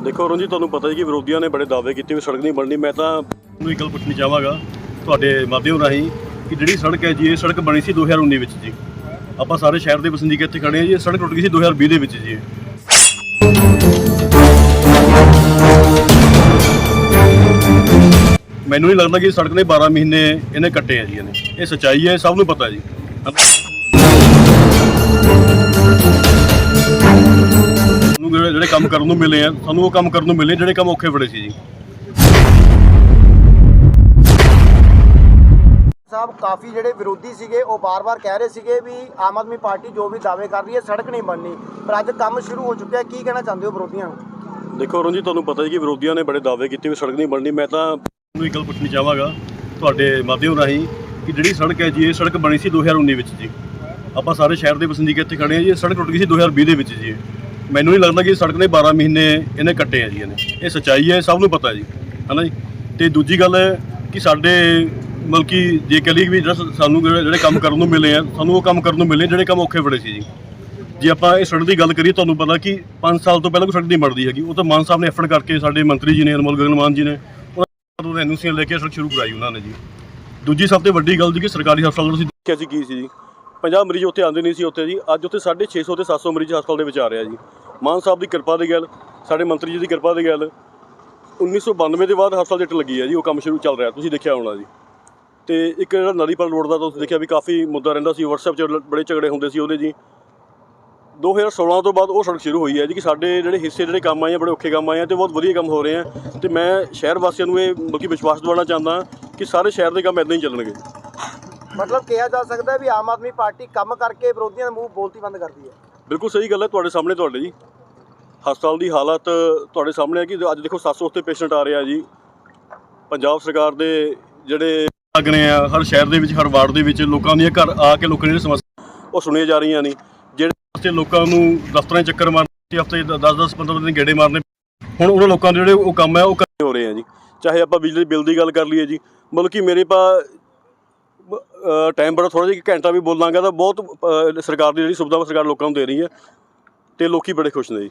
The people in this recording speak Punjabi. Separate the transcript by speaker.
Speaker 1: ਦੇਖੋ ਅਰੁਣ ਜੀ, ਤੁਹਾਨੂੰ ਪਤਾ ਜੀ ਕਿ ਵਿਰੋਧੀਆਂ ਨੇ ਬੜੇ ਦਾਅਵੇ ਕੀਤੇ ਵੀ ਸੜਕ ਨਹੀਂ ਬਣਨੀ। ਮੈਂ ਤਾਂ ਨੂੰ ਇੱਕ ਗੱਲ ਪੁੱਛਣੀ ਚਾਹਾਂਗਾ ਤੁਹਾਡੇ ਮਾਧਿਅਮ ਰਾਹੀਂ ਕਿ ਜਿਹੜੀ ਸੜਕ ਹੈ ਜੀ, ਇਹ ਸੜਕ ਬਣੀ ਸੀ 2019 ਵਿੱਚ ਜੀ। ਆਪਾਂ ਸਾਰੇ ਸ਼ਹਿਰ ਦੇ ਵਸਨੀਕ ਇੱਥੇ ਖੜੇ ਹਾਂ ਜੀ, ਇਹ ਸੜਕ ਟੁੱਟ ਗਈ ਸੀ 2020 ਦੇ ਵਿੱਚ ਜੀ। ਮੈਨੂੰ ਨਹੀਂ ਲੱਗਦਾ ਕਿ ਸੜਕ ਨੇ 12 ਮਹੀਨੇ ਇਹਨੇ ਕੱਟੇ ਆ ਜੀ ਇਹਨੇ। ਇਹ ਸੱਚਾਈ ਹੈ ਸਭ ਨੂੰ ਪਤਾ ਜੀ। ਕੰਮ ਕਰਨ ਨੂੰ ਮਿਲੇ ਆ ਸਾਨੂੰ ਉਹ ਕੰਮ ਕਰਨ ਨੂੰ ਮਿਲੇ ਜਿਹੜੇ ਕੰਮ ਔਖੇ ਬੜੇ ਸੀ ਜੀ।
Speaker 2: ਸਾਹਿਬ ਕਾਫੀ ਜਿਹੜੇ ਵਿਰੋਧੀ ਸੀਗੇ ਉਹ ਬਾਰ-ਬਾਰ ਕਹਿ ਰਹੇ ਸੀਗੇ ਵੀ ਆਮ ਆਦਮੀ ਪਾਰਟੀ ਜੋ ਵੀ ਦਾਅਵੇ ਕਰ ਰਹੀ ਹੈ ਸੜਕ ਨਹੀਂ ਬਣਨੀ। ਪਰ ਅੱਜ ਕੰਮ ਸ਼ੁਰੂ ਹੋ ਚੁੱਕਿਆ ਕੀ ਕਹਿਣਾ ਚਾਹੁੰਦੇ ਹੋ ਵਿਰੋਧੀਆਂ ਨੂੰ?
Speaker 1: ਦੇਖੋ ਅਰੁਣ ਜੀ ਤੁਹਾਨੂੰ ਪਤਾ ਹੈ ਕਿ ਵਿਰੋਧੀਆਂ ਨੇ ਬੜੇ ਦਾਅਵੇ ਕੀਤੇ ਵੀ ਸੜਕ ਨਹੀਂ ਬਣਨੀ। ਮੈਂ ਤਾਂ ਨੂੰ ਇੱਕ ਗੱਲ ਪੁੱਛਣੀ ਚਾਹਾਂਗਾ ਤੁਹਾਡੇ ਮਾਧਿਅਮ ਰਾਹੀਂ ਕਿ ਜਿਹੜੀ ਸੜਕ ਹੈ ਜੀ ਇਹ ਸੜਕ ਬਣੀ ਸੀ 2019 ਵਿੱਚ ਜੀ। ਆਪਾਂ ਸਾਰੇ ਸ਼ਹਿਰ ਦੇ ਵਸਨੀਕ ਇੱਥੇ ਖੜੇ ਹਾਂ ਜੀ ਇਹ ਸੜਕ ਟੁੱਟ ਗਈ ਸੀ 2020 ਦੇ ਵਿੱਚ ਜੀ। ਮੈਨੂੰ ਨਹੀਂ ਲੱਗਦਾ ਕਿ ਸੜਕ ਨੇ 12 ਮਹੀਨੇ ਇਹਨੇ ਕੱਟੇ ਆ ਜੀ ਇਹਨੇ। ਇਹ ਸੱਚਾਈ ਹੈ ਸਭ ਨੂੰ ਪਤਾ ਜੀ। ਹਨਾ ਜੀ? ਤੇ ਦੂਜੀ ਗੱਲ ਕਿ ਸਾਡੇ ਮਤਲਬ ਕਿ ਜੇ ਕਹ ਵੀ ਜਿਹੜਾ ਸਾਨੂੰ ਜਿਹੜੇ ਕੰਮ ਕਰਨ ਨੂੰ ਮਿਲੇ ਆ, ਸਾਨੂੰ ਉਹ ਕੰਮ ਕਰਨ ਨੂੰ ਮਿਲੇ ਜਿਹੜੇ ਕੰਮ ਔਖੇ ਬੜੇ ਸੀ ਜੀ। ਜੇ ਆਪਾਂ ਇਹ ਸੜਕ ਦੀ ਗੱਲ ਕਰੀਏ, ਤੁਹਾਨੂੰ ਪਤਾ ਕਿ 5 ਸਾਲ ਤੋਂ ਪਹਿਲਾਂ ਕੋਈ ਸੜਕ ਨਹੀਂ ਬਣਦੀ ਹੈਗੀ। ਉਹ ਤਾਂ ਮਾਨ ਸਾਹਿਬ ਨੇ ਐਫਰਟ ਕਰਕੇ ਸਾਡੇ ਮੰਤਰੀ ਜੀ ਨੇ, ਅਨਮੋਲ ਗਗਨ ਮਾਨ ਜੀ ਨੇ, ਉਹਨਾਂ ਨੇ ਐਨਓਸੀਆਂ ਲੈ ਕੇ ਸੜਕ ਸ਼ੁਰੂ ਕਰਾਈ ਉਹਨਾਂ ਨੇ ਜੀ। ਦੂਜੀ ਸਭ ਤੋਂ ਵੱਡੀ ਗੱਲ ਜੀ ਕਿ ਸਰਕਾਰੀ ਹਸਪਤਾਲ ਤੁਸੀਂ ਦੇਖਿਆ ਸੀ ਕੀ ਸੀ ਜੀ? 50 ਮਰੀਜ਼ ਉੱਥੇ ਆਉਂਦੇ ਨਹੀਂ ਸੀ ਉੱਥੇ ਜੀ। ਅੱਜ ਉੱਥੇ 650 ਤੇ 700 ਮਰੀਜ਼ ਹਸਪਤਾਲ ਦੇ ਵਿੱਚ ਆ ਰਿਹਾ ਜੀ। ਮਾਨ ਸਾਹਿਬ ਦੀ ਕਿਰਪਾ ਦੀ ਗੱਲ, ਸਾਡੇ ਮੰਤਰੀ ਜੀ ਦੀ ਕਿਰਪਾ ਦੀ ਗੱਲ 1992 ਦੇ ਬਾਅਦ ਹਸਪਤਾਲ ਜੱਟ ਲੱਗੀ ਹੈ ਜੀ, ਉਹ ਕੰਮ ਸ਼ੁਰੂ ਚੱਲ ਰਿਹਾ, ਤੁਸੀਂ ਦੇਖਿਆ ਹੋਣਾ ਜੀ। ਤੇ ਇੱਕ ਜਿਹੜਾ ਨਲੀਪਰ ਰੋਡ ਦਾ ਤੁਸੀਂ ਦੇਖਿਆ ਵੀ ਕਾਫੀ ਮੁੱਦਾ ਰਹਿੰਦਾ ਸੀ, WhatsApp 'ਚ ਬੜੇ ਝਗੜੇ ਹੁੰਦੇ ਸੀ ਉਹਦੇ ਜੀ। 2016 ਤੋਂ ਬਾਅਦ ਉਹ ਸੜਕ ਸ਼ੁਰੂ ਹੋਈ ਹੈ ਜੀ ਕਿ ਸਾਡੇ ਜਿਹੜੇ ਹਿੱਸੇ, ਜਿਹੜੇ ਕੰਮ ਆਏ ਆ, ਬੜੇ ਔਖੇ ਕੰਮ ਆਏ ਆ ਤੇ ਬਹੁਤ ਵਧੀਆ ਕੰਮ ਹੋ ਰਹੇ ਆ। ਤੇ ਮੈਂ ਸ਼ਹਿਰ ਵਾਸੀਆਂ ਨੂੰ ਇਹ ਬਲਕਿ ਵਿਸ਼ਵਾਸ ਦਿਵਾਉਣਾ ਚਾਹੁੰਦਾ ਕਿ ਸਾਰੇ ਸ਼ਹਿਰ ਦੇ ਕੰਮ ਇਦਾਂ ਹੀ ਚੱਲਣਗੇ।
Speaker 2: ਮਤਲਬ ਕਿਹਾ ਜਾ ਸਕਦਾ ਵੀ ਆਮ ਆਦਮੀ ਪਾਰਟੀ ਕੰਮ ਕਰਕੇ ਵਿਰੋਧੀਆਂ ਦਾ ਮੂੰਹ ਬੋਲਤੀ ਬੰਦ ਕਰਦੀ ਹੈ।
Speaker 1: ਬਿਲਕੁਲ ਸਹੀ ਗੱਲ ਹੈ ਤੁਹਾਡੇ ਸਾਹਮਣੇ ਤੁਹਾਡੇ ਜੀ। ਹਸਪਤਾਲ ਦੀ ਹਾਲਤ ਤੁਹਾਡੇ ਸਾਹਮਣੇ ਹੈ ਕਿ ਅੱਜ ਦੇਖੋ 700 ਉੱਤੇ ਪੇਸ਼ੈਂਟ ਆ ਰਿਹਾ ਜੀ। ਪੰਜਾਬ ਸਰਕਾਰ ਦੇ ਜਿਹੜੇ ਲੱਗਣੇ ਆ, ਹਰ ਸ਼ਹਿਰ ਦੇ ਵਿੱਚ, ਹਰ ਵਾਰਡ ਦੇ ਵਿੱਚ ਲੋਕਾਂ ਦੀਆਂ ਘਰ ਆ ਕੇ ਲੋਕਾਂ ਦੀਆਂ ਸਮੱਸਿਆ ਉਹ ਸੁਣੀਆਂ ਜਾ ਰਹੀਆਂ ਨੇ। ਜਿਹੜੇ ਵਾਸਤੇ ਲੋਕਾਂ ਨੂੰ ਦਫ਼ਤਰਾਂ 'ਚ ਚੱਕਰ ਮਾਰਨੇ, ਹਫ਼ਤੇ 10-10 15 ਦਿਨ ਗੇੜੇ ਮਾਰਨੇ ਹੁਣ ਉਹਨਾਂ ਲੋਕਾਂ ਦੇ ਜਿਹੜੇ ਉਹ ਕੰਮ ਹੈ, ਉਹ ਹੋ ਰਹੇ ਆ ਜੀ। ਚਾਹੇ ਆਪਾਂ ਬਿਜਲੀ ਬਿੱਲ ਦੀ ਗੱਲ ਕਰ ਲਈਏ ਜੀ। ਮਤਲਬ ਕਿ ਮੇਰੇ ਪਾ ਟਾਈਮ ਬੜਾ ਥੋੜਾ ਜਿਹਾ ਘੰਟਾ ਵੀ ਬੋਲਾਂਗਾ ਤਾਂ ਬਹੁਤ ਸਰਕਾਰ ਦੀ ਜਿਹੜੀ ਸੁਵਿਧਾ ਸਰਕਾਰ ਲੋਕਾਂ ਨੂੰ ਦੇ ਰਹੀ ਹੈ ਤੇ ਲੋਕੀ ਬੜੇ ਖੁਸ਼ ਨੇ ਜੀ।